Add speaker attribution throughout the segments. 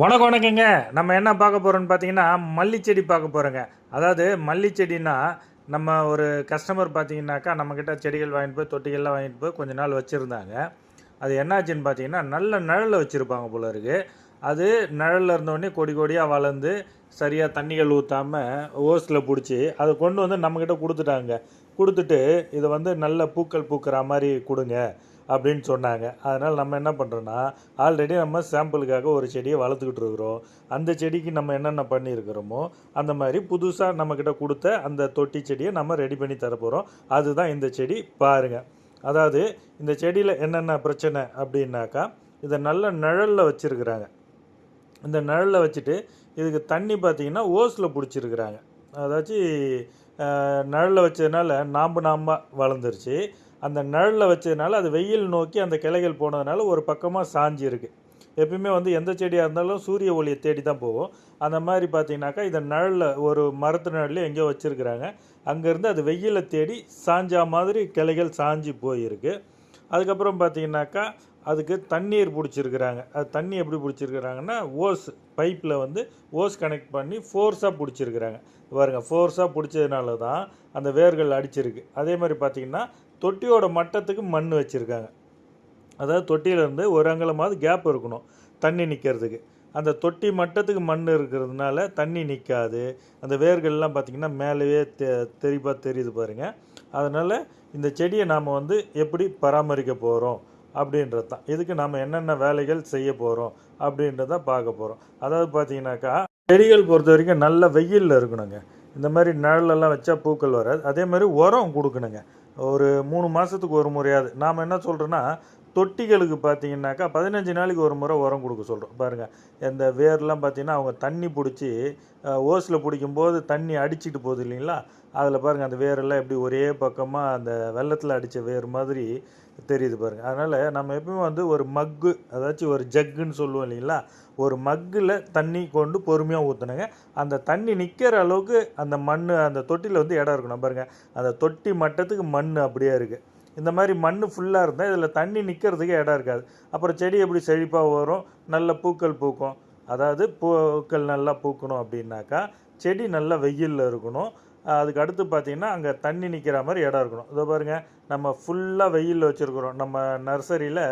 Speaker 1: வணக்கம் வணக்கங்க நம்ம என்ன பார்க்க போகிறோன்னு பார்த்தீங்கன்னா மல்லிச்செடி பார்க்க போகிறோங்க அதாவது மல்லிச்செடினா நம்ம ஒரு கஸ்டமர் பார்த்தீங்கன்னாக்கா நம்மக்கிட்ட செடிகள் வாங்கிட்டு போய் தொட்டிகள்லாம் வாங்கிட்டு போய் கொஞ்ச நாள் வச்சுருந்தாங்க அது என்னாச்சுன்னு பார்த்தீங்கன்னா நல்ல நிழலில் வச்சுருப்பாங்க போல இருக்குது அது நிழலில் இருந்தோடனே கொடி கொடியாக வளர்ந்து சரியாக தண்ணிகள் ஊற்றாமல் ஓஸில் பிடிச்சி அதை கொண்டு வந்து நம்மக்கிட்ட கொடுத்துட்டாங்க கொடுத்துட்டு இதை வந்து நல்ல பூக்கள் பூக்கிற மாதிரி கொடுங்க அப்படின்னு சொன்னாங்க அதனால் நம்ம என்ன பண்ணுறோன்னா ஆல்ரெடி நம்ம சாம்பிளுக்காக ஒரு செடியை வளர்த்துக்கிட்டு இருக்கிறோம் அந்த செடிக்கு நம்ம என்னென்ன பண்ணியிருக்கிறோமோ அந்த மாதிரி புதுசாக நம்மக்கிட்ட கொடுத்த அந்த தொட்டி செடியை நம்ம ரெடி பண்ணி தரப்போகிறோம் அதுதான் இந்த செடி பாருங்கள் அதாவது இந்த செடியில் என்னென்ன பிரச்சனை அப்படின்னாக்கா இதை நல்ல நிழலில் வச்சுருக்குறாங்க இந்த நிழலில் வச்சுட்டு இதுக்கு தண்ணி பார்த்திங்கன்னா ஓஸில் பிடிச்சிருக்கிறாங்க அதாச்சு நிழலில் வச்சதுனால நாம்பு நாம்பாக வளர்ந்துருச்சு அந்த நிழலில் வச்சதுனால அது வெயில் நோக்கி அந்த கிளைகள் போனதுனால ஒரு பக்கமாக சாஞ்சி இருக்குது எப்பயுமே வந்து எந்த செடியாக இருந்தாலும் சூரிய ஒளியை தேடி தான் போகும் அந்த மாதிரி பார்த்தீங்கன்னாக்கா இதை நிழலில் ஒரு மரத்து நிழலில் எங்கேயோ வச்சுருக்குறாங்க அங்கேருந்து அது வெயிலை தேடி சாஞ்சா மாதிரி கிளைகள் சாஞ்சி போயிருக்கு அதுக்கப்புறம் பார்த்தீங்கன்னாக்கா அதுக்கு தண்ணீர் பிடிச்சிருக்கிறாங்க அது தண்ணி எப்படி பிடிச்சிருக்கிறாங்கன்னா ஓஸ் பைப்பில் வந்து ஓஸ் கனெக்ட் பண்ணி ஃபோர்ஸாக பிடிச்சிருக்கிறாங்க பாருங்கள் ஃபோர்ஸாக பிடிச்சதுனால தான் அந்த வேர்கள் அடிச்சிருக்கு அதே மாதிரி பார்த்திங்கன்னா தொட்டியோட மட்டத்துக்கு மண் வச்சுருக்காங்க அதாவது தொட்டியிலேருந்து ஒரு அங்கலமாவது கேப் இருக்கணும் தண்ணி நிற்கிறதுக்கு அந்த தொட்டி மட்டத்துக்கு மண் இருக்கிறதுனால தண்ணி நிற்காது அந்த வேர்கள்லாம் பார்த்திங்கன்னா மேலேயே தெ தெரிப்பாக தெரியுது பாருங்கள் அதனால் இந்த செடியை நாம் வந்து எப்படி பராமரிக்க போகிறோம் அப்படின்றது தான் இதுக்கு நாம் என்னென்ன வேலைகள் செய்ய போகிறோம் அப்படின்றத பார்க்க போகிறோம் அதாவது பார்த்தீங்கன்னாக்கா செடிகள் பொறுத்த வரைக்கும் நல்ல வெயிலில் இருக்கணுங்க இந்த மாதிரி நிழலெல்லாம் வச்சா பூக்கள் வராது அதே மாதிரி உரம் கொடுக்கணுங்க ஒரு மூணு மாதத்துக்கு ஒரு முறையாவது நாம் என்ன சொல்கிறோன்னா தொட்டிகளுக்கு பார்த்தீங்கன்னாக்கா பதினஞ்சு நாளைக்கு ஒரு முறை உரம் கொடுக்க சொல்கிறோம் பாருங்கள் இந்த வேர்லாம் பார்த்திங்கன்னா அவங்க தண்ணி பிடிச்சி ஓஸில் பிடிக்கும்போது தண்ணி அடிச்சிட்டு போகுது இல்லைங்களா அதில் பாருங்கள் அந்த வேரெல்லாம் எப்படி ஒரே பக்கமாக அந்த வெள்ளத்தில் அடித்த வேர் மாதிரி தெரியுது பாருங்கள் அதனால் நம்ம எப்பவுமே வந்து ஒரு மக்கு அதாச்சும் ஒரு ஜக்குன்னு சொல்லுவோம் இல்லைங்களா ஒரு மக்கில் தண்ணி கொண்டு பொறுமையாக ஊற்றணுங்க அந்த தண்ணி நிற்கிற அளவுக்கு அந்த மண் அந்த தொட்டியில் வந்து இடம் இருக்கணும் பாருங்கள் அந்த தொட்டி மட்டத்துக்கு மண் அப்படியே இருக்குது இந்த மாதிரி மண் ஃபுல்லாக இருந்தால் இதில் தண்ணி நிற்கிறதுக்கு இடம் இருக்காது அப்புறம் செடி எப்படி செழிப்பாக வரும் நல்ல பூக்கள் பூக்கும் அதாவது பூக்கள் நல்லா பூக்கணும் அப்படின்னாக்கா செடி நல்லா வெயிலில் இருக்கணும் அதுக்கு அடுத்து பார்த்திங்கன்னா அங்கே தண்ணி நிற்கிற மாதிரி இடம் இருக்கணும் இதோ பாருங்கள் நம்ம ஃபுல்லாக வெயிலில் வச்சுருக்குறோம் நம்ம நர்சரியில்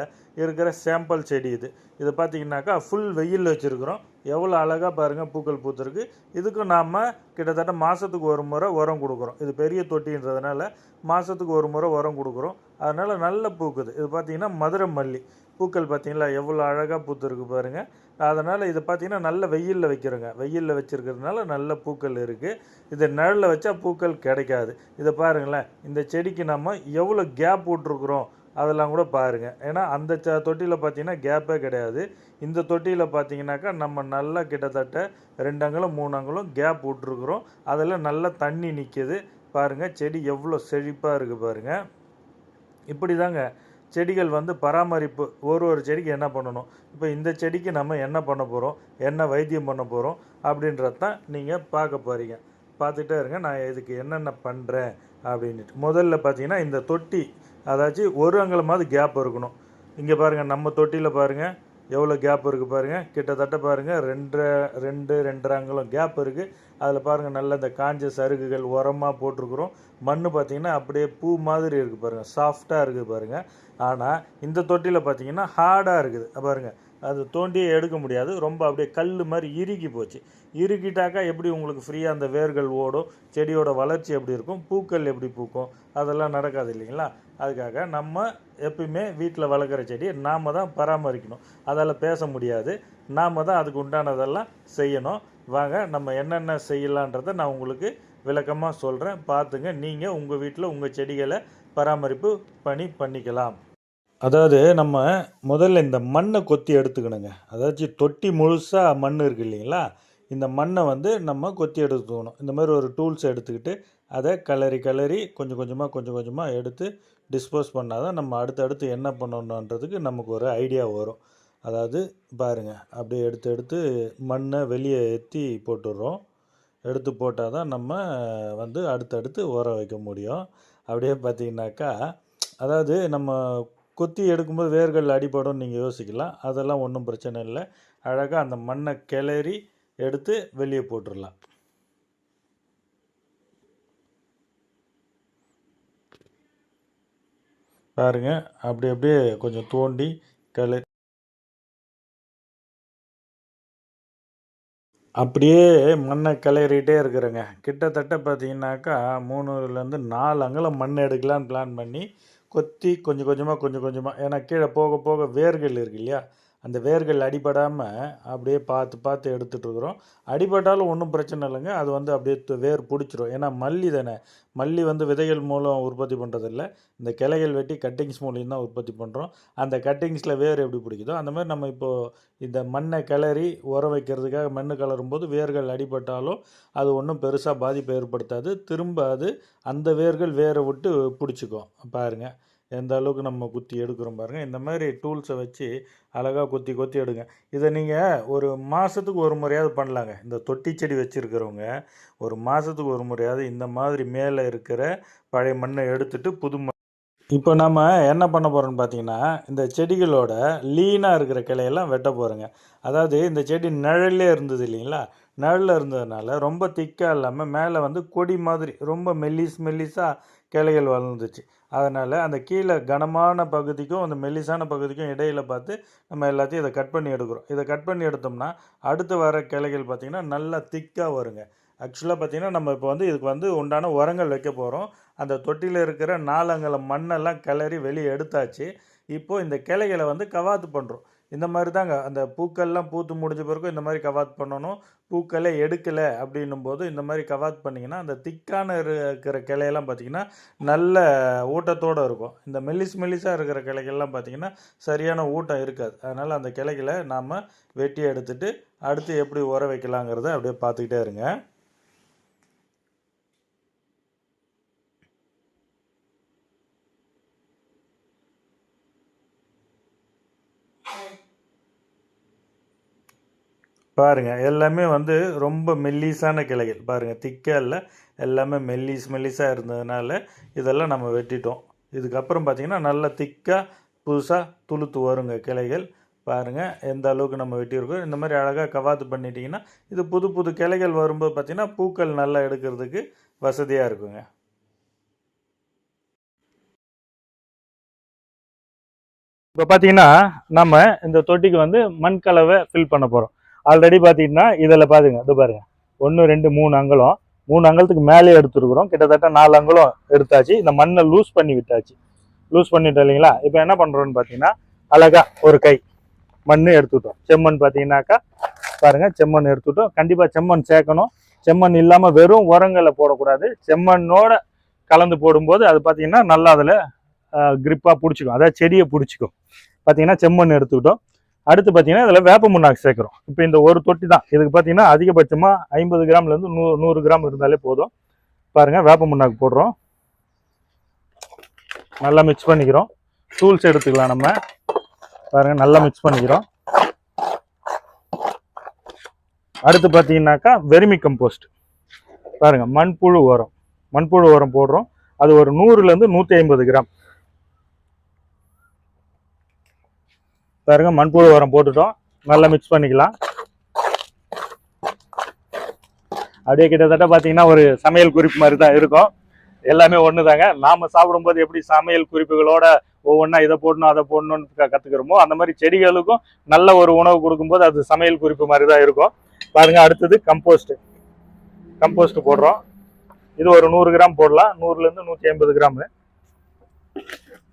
Speaker 1: இருக்கிற சாம்பிள் செடி இது இதை பார்த்திங்கனாக்கா ஃபுல் வெயிலில் வச்சுருக்குறோம் எவ்வளோ அழகாக பாருங்கள் பூக்கள் பூத்துருக்கு இதுக்கு நாம் கிட்டத்தட்ட மாதத்துக்கு ஒரு முறை உரம் கொடுக்குறோம் இது பெரிய தொட்டின்றதுனால மாதத்துக்கு ஒரு முறை உரம் கொடுக்குறோம் அதனால் நல்ல பூக்குது இது பார்த்திங்கன்னா மதுரை மல்லி பூக்கள் பார்த்திங்களா எவ்வளோ அழகாக பூத்துருக்கு பாருங்கள் அதனால் இது பார்த்திங்கன்னா நல்ல வெயிலில் வைக்கிறோங்க வெயிலில் வச்சுருக்கிறதுனால நல்ல பூக்கள் இருக்குது இது நிழலில் வச்சா பூக்கள் கிடைக்காது இதை பாருங்களேன் இந்த செடிக்கு நம்ம எவ்வளோ கேப் விட்ருக்குறோம் அதெல்லாம் கூட பாருங்கள் ஏன்னா அந்த ச தொட்டியில் பார்த்தீங்கன்னா கேப்பே கிடையாது இந்த தொட்டியில் பார்த்தீங்கன்னாக்கா நம்ம நல்லா கிட்டத்தட்ட ரெண்டு அங்கலம் மூணு கேப் விட்ருக்குறோம் அதில் நல்லா தண்ணி நிற்கிது பாருங்கள் செடி எவ்வளோ செழிப்பாக இருக்குது பாருங்கள் இப்படி தாங்க செடிகள் வந்து பராமரிப்பு ஒரு ஒரு செடிக்கு என்ன பண்ணணும் இப்போ இந்த செடிக்கு நம்ம என்ன பண்ண போகிறோம் என்ன வைத்தியம் பண்ண போகிறோம் அப்படின்றதான் தான் நீங்கள் பார்க்க போகிறீங்க பார்த்துட்டே இருங்க நான் இதுக்கு என்னென்ன பண்ணுறேன் அப்படின்ட்டு முதல்ல பார்த்தீங்கன்னா இந்த தொட்டி அதாச்சும் ஒரு அங்கலமாவது கேப் இருக்கணும் இங்கே பாருங்கள் நம்ம தொட்டியில் பாருங்கள் எவ்வளோ கேப் இருக்குது பாருங்கள் கிட்டத்தட்ட பாருங்கள் ரெண்டரை ரெண்டு ரெண்டரை அங்கலம் கேப் இருக்குது அதில் பாருங்கள் நல்ல இந்த காஞ்ச சருகுகள் உரமாக போட்டிருக்குறோம் மண் பார்த்திங்கன்னா அப்படியே பூ மாதிரி இருக்குது பாருங்கள் சாஃப்டாக இருக்குது பாருங்கள் ஆனால் இந்த தொட்டியில் பார்த்திங்கன்னா ஹார்டாக இருக்குது பாருங்கள் அது தோண்டியே எடுக்க முடியாது ரொம்ப அப்படியே கல் மாதிரி இறுகி போச்சு இறுக்கிட்டாக்கா எப்படி உங்களுக்கு ஃப்ரீயாக அந்த வேர்கள் ஓடும் செடியோட வளர்ச்சி எப்படி இருக்கும் பூக்கள் எப்படி பூக்கும் அதெல்லாம் நடக்காது இல்லைங்களா அதுக்காக நம்ம எப்பயுமே வீட்டில் வளர்க்குற செடியை நாம் தான் பராமரிக்கணும் அதால் பேச முடியாது நாம் தான் அதுக்கு உண்டானதெல்லாம் செய்யணும் வாங்க நம்ம என்னென்ன செய்யலான்றதை நான் உங்களுக்கு விளக்கமாக சொல்கிறேன் பார்த்துங்க நீங்கள் உங்கள் வீட்டில் உங்கள் செடிகளை பராமரிப்பு பணி பண்ணிக்கலாம் அதாவது நம்ம முதல்ல இந்த மண்ணை கொத்தி எடுத்துக்கணுங்க அதாச்சு தொட்டி முழுசாக மண் இருக்குது இல்லைங்களா இந்த மண்ணை வந்து நம்ம கொத்தி எடுத்துக்கணும் இந்த மாதிரி ஒரு டூல்ஸ் எடுத்துக்கிட்டு அதை கலரி கலரி கொஞ்சம் கொஞ்சமாக கொஞ்சம் கொஞ்சமாக எடுத்து டிஸ்போஸ் பண்ணால் தான் நம்ம அடுத்தடுத்து என்ன பண்ணணுன்றதுக்கு நமக்கு ஒரு ஐடியா வரும் அதாவது பாருங்கள் அப்படியே எடுத்து எடுத்து மண்ணை வெளியே ஏற்றி போட்டுடுறோம் எடுத்து போட்டால் தான் நம்ம வந்து அடுத்தடுத்து உர வைக்க முடியும் அப்படியே பார்த்திங்கனாக்கா அதாவது நம்ம கொத்தி எடுக்கும்போது வேர்கள் அடிபடும் நீங்கள் யோசிக்கலாம் அதெல்லாம் ஒன்றும் பிரச்சனை இல்லை அழகாக அந்த மண்ணை கிளறி எடுத்து வெளியே போட்டுடலாம் பாருங்க அப்படி அப்படியே கொஞ்சம் தோண்டி கழு அப்படியே மண்ணை கிளறிட்டே இருக்கிறேங்க கிட்டத்தட்ட பார்த்தீங்கன்னாக்கா மூணுலேருந்து நாலு அங்கலம் மண் எடுக்கலான்னு பிளான் பண்ணி கொத்தி கொஞ்சம் கொஞ்சமாக கொஞ்சம் கொஞ்சமாக ஏன்னா கீழே போக போக வேர்கள் இருக்கு இல்லையா அந்த வேர்கள் அடிபடாமல் அப்படியே பார்த்து பார்த்து எடுத்துகிட்ருக்குறோம் அடிபட்டாலும் ஒன்றும் பிரச்சனை இல்லைங்க அது வந்து அப்படியே வேர் பிடிச்சிரும் ஏன்னா மல்லி தானே மல்லி வந்து விதைகள் மூலம் உற்பத்தி பண்ணுறதில்ல இந்த கிளைகள் வெட்டி கட்டிங்ஸ் மூலியம் தான் உற்பத்தி பண்ணுறோம் அந்த கட்டிங்ஸில் வேர் எப்படி பிடிக்குதோ அந்த மாதிரி நம்ம இப்போது இந்த மண்ணை கிளறி உர வைக்கிறதுக்காக மண்ணு கலரும் போது வேர்கள் அடிபட்டாலும் அது ஒன்றும் பெருசாக பாதிப்பை ஏற்படுத்தாது திரும்ப அது அந்த வேர்கள் வேரை விட்டு பிடிச்சிக்கும் பாருங்கள் எந்த அளவுக்கு நம்ம குத்தி எடுக்கிறோம் பாருங்கள் இந்த மாதிரி டூல்ஸை வச்சு அழகாக குத்தி கொத்தி எடுங்க இதை நீங்கள் ஒரு மாதத்துக்கு ஒரு முறையாவது பண்ணலாங்க இந்த தொட்டி செடி வச்சுருக்கிறவங்க ஒரு மாதத்துக்கு ஒரு முறையாவது இந்த மாதிரி மேலே இருக்கிற பழைய மண்ணை எடுத்துட்டு புது மண் இப்போ நம்ம என்ன பண்ண போகிறோம்னு பார்த்தீங்கன்னா இந்த செடிகளோட லீனாக இருக்கிற கிளையெல்லாம் வெட்ட போகிறோங்க அதாவது இந்த செடி நிழல்லே இருந்தது இல்லைங்களா நிழலில் இருந்ததுனால ரொம்ப திக்காக இல்லாமல் மேலே வந்து கொடி மாதிரி ரொம்ப மெல்லிஸ் மெல்லிஸாக கிளைகள் வளர்ந்துச்சு அதனால் அந்த கீழே கனமான பகுதிக்கும் அந்த மெல்லிசான பகுதிக்கும் இடையில் பார்த்து நம்ம எல்லாத்தையும் இதை கட் பண்ணி எடுக்கிறோம் இதை கட் பண்ணி எடுத்தோம்னா அடுத்து வர கிளைகள் பார்த்திங்கன்னா நல்லா திக்காக வருங்க ஆக்சுவலாக பார்த்திங்கன்னா நம்ம இப்போ வந்து இதுக்கு வந்து உண்டான உரங்கள் வைக்க போகிறோம் அந்த தொட்டியில் இருக்கிற நாளங்களை மண்ணெல்லாம் கிளறி வெளியே எடுத்தாச்சு இப்போது இந்த கிளைகளை வந்து கவாத்து பண்ணுறோம் இந்த மாதிரி தாங்க அந்த பூக்கள்லாம் பூத்து முடிஞ்ச பிறகு இந்த மாதிரி கவாத் பண்ணணும் பூக்களே எடுக்கலை அப்படின்னும் போது இந்த மாதிரி கவாத் பண்ணிங்கன்னா அந்த திக்கான இருக்கிற கிளையெல்லாம் பார்த்திங்கன்னா நல்ல ஊட்டத்தோடு இருக்கும் இந்த மெல்லிஸ் மெல்லிஸாக இருக்கிற கிளைகள்லாம் பார்த்திங்கன்னா சரியான ஊட்டம் இருக்காது அதனால் அந்த கிளைகளை நாம் வெட்டி எடுத்துட்டு அடுத்து எப்படி உர வைக்கலாங்கிறத அப்படியே பார்த்துக்கிட்டே இருங்க பாருங்கள் எல்லாமே வந்து ரொம்ப மெல்லீஸான கிளைகள் பாருங்கள் திக்காக இல்லை எல்லாமே மெல்லிஸ் மெல்லிஸாக இருந்ததுனால இதெல்லாம் நம்ம வெட்டிட்டோம் இதுக்கப்புறம் பார்த்திங்கன்னா நல்லா திக்காக புதுசாக துளுத்து வருங்க கிளைகள் பாருங்கள் எந்த அளவுக்கு நம்ம வெட்டியிருக்கோம் இந்த மாதிரி அழகாக கவாத்து பண்ணிட்டிங்கன்னா இது புது புது கிளைகள் வரும்போது பார்த்திங்கன்னா பூக்கள் நல்லா எடுக்கிறதுக்கு வசதியாக இருக்குங்க இப்போ பார்த்தீங்கன்னா நம்ம இந்த தொட்டிக்கு வந்து மண் கலவை ஃபில் பண்ண போகிறோம் ஆல்ரெடி பார்த்தீங்கன்னா இதில் பாருங்க இது பாருங்க ஒன்று ரெண்டு மூணு அங்கலம் மூணு அங்கலத்துக்கு மேலே எடுத்துருக்குறோம் கிட்டத்தட்ட நாலு அங்கலம் எடுத்தாச்சு இந்த மண்ணை லூஸ் பண்ணி விட்டாச்சு லூஸ் பண்ணிட்டோம் இல்லைங்களா இப்போ என்ன பண்ணுறோன்னு பார்த்தீங்கன்னா அழகாக ஒரு கை மண் எடுத்துட்டோம் செம்மண் பார்த்தீங்கன்னாக்கா பாருங்கள் செம்மண் எடுத்துட்டோம் கண்டிப்பாக செம்மண் சேர்க்கணும் செம்மண் இல்லாமல் வெறும் உரங்களை போடக்கூடாது செம்மண்ணோட கலந்து போடும்போது அது பார்த்தீங்கன்னா நல்லா அதில் கிரிப்பாக பிடிச்சிக்கும் அதாவது செடியை பிடிச்சிக்கும் பார்த்தீங்கன்னா செம்மண் எடுத்துக்கிட்டோம் அடுத்து பார்த்தீங்கன்னா இதில் வேப்ப முன்னாக்கு சேர்க்குறோம் இப்போ இந்த ஒரு தொட்டி தான் இதுக்கு பார்த்தீங்கன்னா அதிகபட்சமாக ஐம்பது கிராம்லேருந்து நூறு நூறு கிராம் இருந்தாலே போதும் பாருங்கள் வேப்ப முன்னாக்கு போடுறோம் நல்லா மிக்ஸ் பண்ணிக்கிறோம் டூல்ஸ் எடுத்துக்கலாம் நம்ம பாருங்கள் நல்லா மிக்ஸ் பண்ணிக்கிறோம் அடுத்து பார்த்தீங்கன்னாக்கா வெர்மி கம்போஸ்ட் பாருங்கள் மண்புழு உரம் மண்புழு உரம் போடுறோம் அது ஒரு நூறுலேருந்து நூற்றி ஐம்பது கிராம் பாருங்க மண்புழு உரம் போட்டுட்டோம் நல்லா மிக்ஸ் பண்ணிக்கலாம் அப்படியே கிட்டத்தட்ட பார்த்தீங்கன்னா ஒரு சமையல் குறிப்பு மாதிரி தான் இருக்கும் எல்லாமே ஒன்று தாங்க நாம் சாப்பிடும்போது எப்படி சமையல் குறிப்புகளோட ஒவ்வொன்றா இதை போடணும் அதை போடணும்னு கற்றுக்கிறோமோ அந்த மாதிரி செடிகளுக்கும் நல்ல ஒரு உணவு கொடுக்கும்போது அது சமையல் குறிப்பு மாதிரி தான் இருக்கும் பாருங்கள் அடுத்தது கம்போஸ்ட்டு கம்போஸ்ட் போடுறோம் இது ஒரு நூறு கிராம் போடலாம் நூறுலேருந்து நூற்றி ஐம்பது கிராமு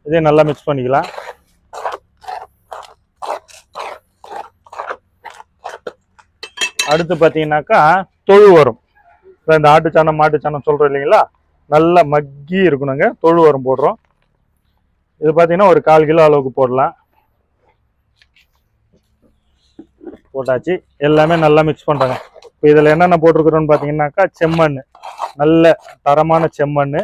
Speaker 1: இதையும் நல்லா மிக்ஸ் பண்ணிக்கலாம் அடுத்து பார்த்தீங்கன்னாக்கா தொழு வரும் இந்த ஆட்டு சாணம் மாட்டு சாணம் சொல்கிறோம் இல்லைங்களா நல்லா மக்கி இருக்கணுங்க தொழு உரம் போடுறோம் இது பார்த்தீங்கன்னா ஒரு கால் கிலோ அளவுக்கு போடலாம் போட்டாச்சு எல்லாமே நல்லா மிக்ஸ் பண்ணுறாங்க இப்போ இதில் என்னென்ன போட்டிருக்குறோம்னு பார்த்தீங்கன்னாக்கா செம்மண் நல்ல தரமான செம்மண்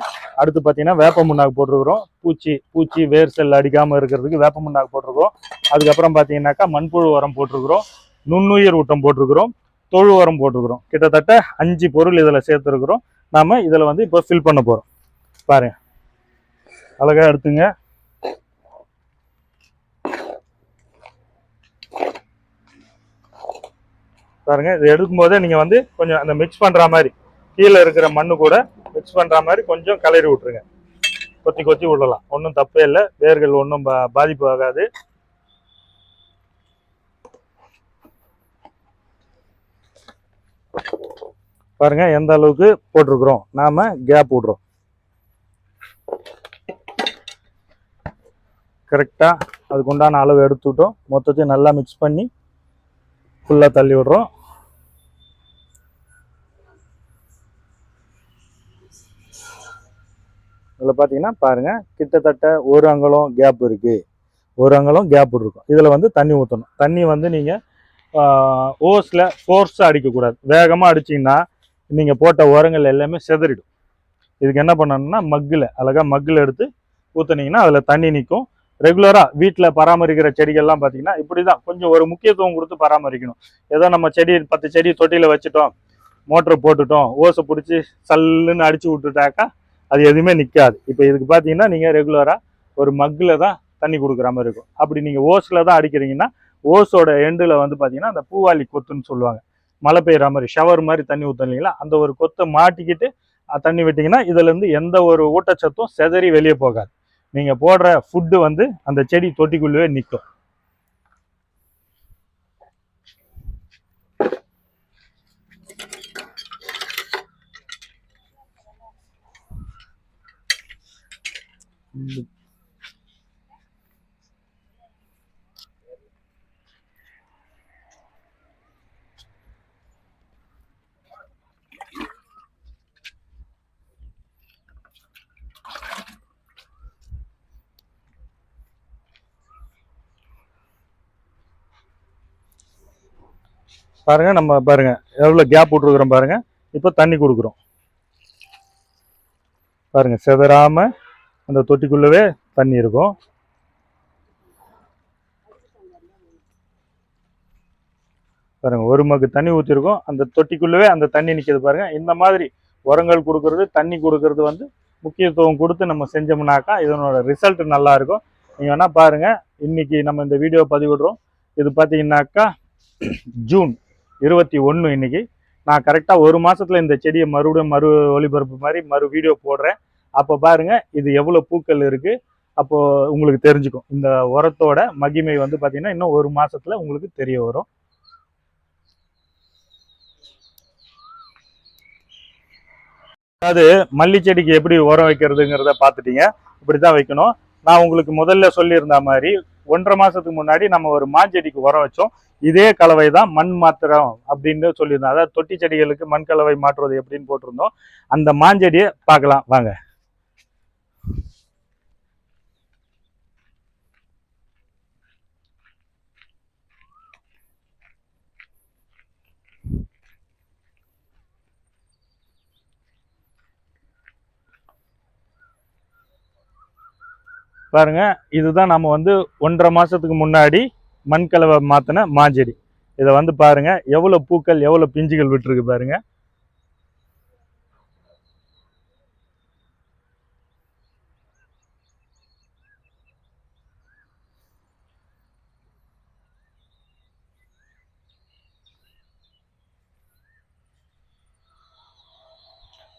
Speaker 1: அடுத்து பார்த்தீங்கன்னா வேப்ப முன்னாக்கு போட்டிருக்கிறோம் பூச்சி பூச்சி வேர் செல் அடிக்காமல் இருக்கிறதுக்கு வேப்ப முன்னாக்கு போட்டிருக்கிறோம் அதுக்கப்புறம் பார்த்தீங்கன்னாக்கா மண்புழு உரம் போட்டிருக்கிறோம் நுண்ணுயிர் ஊட்டம் போட்டிருக்கிறோம் தொழு உரம் போட்டிருக்கிறோம் கிட்டத்தட்ட அஞ்சு பொருள் இதில் சேர்த்துருக்குறோம் நாம் இதில் வந்து இப்போ ஃபில் பண்ண போகிறோம் பாருங்க அழகாக எடுத்துங்க பாருங்க இது எடுக்கும் போதே நீங்கள் வந்து கொஞ்சம் அந்த மிக்ஸ் பண்ணுற மாதிரி கீழே இருக்கிற மண்ணு கூட மிக்ஸ் பண்ணுற மாதிரி கொஞ்சம் கலரி விட்ருங்க கொத்தி கொத்தி விடலாம் ஒன்றும் தப்பே இல்லை வேர்கள் ஒன்றும் பாதிப்பு ஆகாது பாருங்கள் எந்த அளவுக்கு போட்டிருக்கிறோம் நாம் கேப் விடுறோம் கரெக்டாக அதுக்குண்டான அளவு எடுத்துட்டோம் மொத்தத்தையும் நல்லா மிக்ஸ் பண்ணி ஃபுல்லாக தள்ளி விடுறோம் இதில் பார்த்தீங்கன்னா பாருங்கள் கிட்டத்தட்ட ஒரு அங்கலம் கேப் இருக்குது ஒரு அங்கலம் கேப் இருக்கும் இதில் வந்து தண்ணி ஊற்றணும் தண்ணி வந்து நீங்கள் ஓஸில் ஃபோர்ஸாக அடிக்கக்கூடாது வேகமாக அடிச்சிங்கன்னா நீங்கள் போட்ட உரங்கள் எல்லாமே செதறிடும் இதுக்கு என்ன பண்ணணும்னா மக்கில் அழகாக மக்கில் எடுத்து ஊற்றுனீங்கன்னா அதில் தண்ணி நிற்கும் ரெகுலராக வீட்டில் பராமரிக்கிற செடிகள்லாம் பார்த்தீங்கன்னா இப்படி தான் கொஞ்சம் ஒரு முக்கியத்துவம் கொடுத்து பராமரிக்கணும் ஏதோ நம்ம செடி பத்து செடி தொட்டியில் வச்சுட்டோம் மோட்டர் போட்டுட்டோம் ஓசை பிடிச்சி சல்லுன்னு அடித்து விட்டுட்டாக்கா அது எதுவுமே நிற்காது இப்போ இதுக்கு பார்த்தீங்கன்னா நீங்கள் ரெகுலராக ஒரு மக்கில் தான் தண்ணி கொடுக்குற மாதிரி இருக்கும் அப்படி நீங்கள் ஓஸில் தான் அடிக்கிறீங்கன்னா ஓஸோட எண்டில் வந்து பார்த்தீங்கன்னா அந்த பூவாளி கொத்துன்னு சொல்லுவாங்க மழை பெய்கிற மாதிரி ஷவர் மாதிரி தண்ணி ஊற்றணும் இல்லைங்களா அந்த ஒரு கொத்தை மாட்டிக்கிட்டு தண்ணி விட்டிங்கன்னா இதுலேருந்து எந்த ஒரு ஊட்டச்சத்தும் செதறி வெளியே போகாது நீங்கள் போடுற ஃபுட்டு வந்து அந்த செடி தொட்டிக்குள்ளவே நிற்கும் இந்த பாருங்கள் நம்ம பாருங்கள் எவ்வளோ கேப் விட்ருக்குறோம் பாருங்கள் இப்போ தண்ணி கொடுக்குறோம் பாருங்கள் செதறாம அந்த தொட்டிக்குள்ளவே தண்ணி இருக்கும் பாருங்கள் ஒரு மக்கு தண்ணி ஊற்றிருக்கோம் அந்த தொட்டிக்குள்ளவே அந்த தண்ணி நிற்கிது பாருங்கள் இந்த மாதிரி உரங்கள் கொடுக்கறது தண்ணி கொடுக்கறது வந்து முக்கியத்துவம் கொடுத்து நம்ம செஞ்சோம்னாக்கா இதனோட ரிசல்ட் நல்லாயிருக்கும் நீங்கள் வேணால் பாருங்கள் இன்னைக்கு நம்ம இந்த வீடியோ பதிவிடுறோம் இது பார்த்தீங்கன்னாக்கா ஜூன் இருபத்தி ஒன்று இன்றைக்கி நான் கரெக்டாக ஒரு மாதத்தில் இந்த செடியை மறுபடியும் மறு ஒளிபரப்பு மாதிரி மறு வீடியோ போடுறேன் அப்போ பாருங்கள் இது எவ்வளோ பூக்கள் இருக்குது அப்போது உங்களுக்கு தெரிஞ்சுக்கும் இந்த உரத்தோட மகிமை வந்து பார்த்திங்கன்னா இன்னும் ஒரு மாதத்தில் உங்களுக்கு தெரிய வரும் அதாவது மல்லி செடிக்கு எப்படி உரம் வைக்கிறதுங்கிறத பார்த்துட்டீங்க இப்படி தான் வைக்கணும் நான் உங்களுக்கு முதல்ல சொல்லியிருந்த மாதிரி ஒன்றரை மாதத்துக்கு முன்னாடி நம்ம ஒரு மாஞ்செடிக்கு உரம் வச்சோம் இதே கலவை தான் மண் மாத்திரம் அப்படின்னு சொல்லியிருந்தோம் அதாவது தொட்டி செடிகளுக்கு மண் கலவை மாற்றுவது எப்படின்னு போட்டிருந்தோம் அந்த மாஞ்செடியை பார்க்கலாம் வாங்க பாருங்க இதுதான் நம்ம வந்து ஒன்றரை மாதத்துக்கு முன்னாடி மண்கலவை மாற்றின மாஞ்செடி இதை வந்து பாருங்கள் எவ்வளோ பூக்கள் எவ்வளோ பிஞ்சுகள் விட்டுருக்கு பாருங்கள்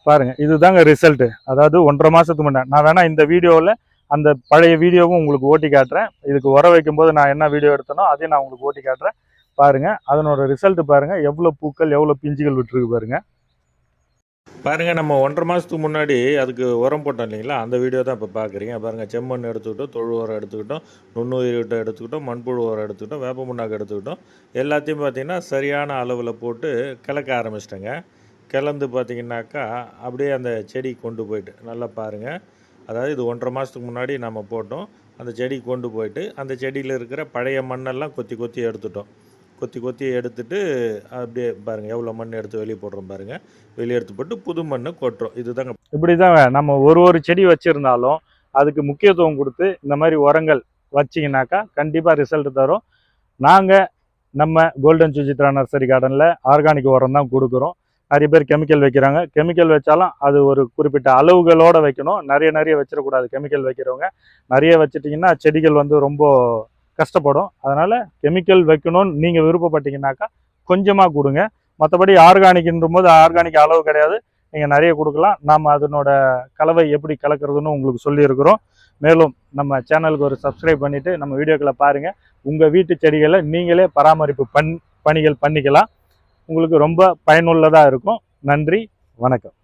Speaker 1: பாருங்கள் இதுதாங்க ரிசல்ட்டு அதாவது ஒன்றரை மாதத்துக்கு முன்னாடி நான் வேணால் இந்த வீடியோவில் அந்த பழைய வீடியோவும் உங்களுக்கு ஓட்டி காட்டுறேன் இதுக்கு உர போது நான் என்ன வீடியோ எடுத்தேனோ அதையும் நான் உங்களுக்கு ஓட்டி காட்டுறேன் பாருங்கள் அதனோட ரிசல்ட் பாருங்கள் எவ்வளோ பூக்கள் எவ்வளோ பிஞ்சுகள் விட்டுருக்கு பாருங்கள் பாருங்கள் நம்ம ஒன்றரை மாதத்துக்கு முன்னாடி அதுக்கு உரம் போட்டோம் இல்லைங்களா அந்த வீடியோ தான் இப்போ பார்க்குறீங்க பாருங்கள் செம்மண் எடுத்துக்கிட்டோம் தொழு உரம் எடுத்துக்கிட்டோம் நுண்ணுயிர் விட்டம் எடுத்துக்கிட்டோம் மண்புழு உரம் எடுத்துக்கிட்டோம் வேப்ப முன்னாக்கு எடுத்துக்கிட்டோம் எல்லாத்தையும் பார்த்திங்கன்னா சரியான அளவில் போட்டு கிளக்க ஆரம்பிச்சிட்டேங்க கிளந்து பார்த்திங்கனாக்கா அப்படியே அந்த செடி கொண்டு போயிட்டு நல்லா பாருங்கள் அதாவது இது ஒன்றரை மாதத்துக்கு முன்னாடி நம்ம போட்டோம் அந்த செடி கொண்டு போயிட்டு அந்த செடியில் இருக்கிற பழைய மண்ணெல்லாம் கொத்தி கொத்தி எடுத்துட்டோம் கொத்தி கொத்தி எடுத்துட்டு அப்படியே பாருங்கள் எவ்வளோ மண் எடுத்து வெளியே போடுறோம் பாருங்கள் வெளியே எடுத்து போட்டு புது மண்ணை கொட்டுறோம் இதுதாங்க இப்படி தான் நம்ம ஒரு ஒரு செடி வச்சுருந்தாலும் அதுக்கு முக்கியத்துவம் கொடுத்து இந்த மாதிரி உரங்கள் வச்சிங்கனாக்கா கண்டிப்பாக ரிசல்ட் தரும் நாங்கள் நம்ம கோல்டன் சுஜித்ரா நர்சரி கார்டனில் ஆர்கானிக் உரம் தான் கொடுக்குறோம் நிறைய பேர் கெமிக்கல் வைக்கிறாங்க கெமிக்கல் வச்சாலும் அது ஒரு குறிப்பிட்ட அளவுகளோடு வைக்கணும் நிறைய நிறைய வச்சிடக்கூடாது கெமிக்கல் வைக்கிறவங்க நிறைய வச்சிட்டிங்கன்னா செடிகள் வந்து ரொம்ப கஷ்டப்படும் அதனால் கெமிக்கல் வைக்கணும்னு நீங்கள் விருப்பப்பட்டீங்கன்னாக்கா கொஞ்சமாக கொடுங்க மற்றபடி ஆர்கானிக்ன்ற போது ஆர்கானிக் அளவு கிடையாது நீங்கள் நிறைய கொடுக்கலாம் நாம் அதனோட கலவை எப்படி கலக்கிறதுன்னு உங்களுக்கு சொல்லியிருக்கிறோம் மேலும் நம்ம சேனலுக்கு ஒரு சப்ஸ்கிரைப் பண்ணிவிட்டு நம்ம வீடியோக்களை பாருங்கள் உங்கள் வீட்டு செடிகளை நீங்களே பராமரிப்பு பண் பணிகள் பண்ணிக்கலாம் உங்களுக்கு ரொம்ப பயனுள்ளதாக இருக்கும் நன்றி வணக்கம்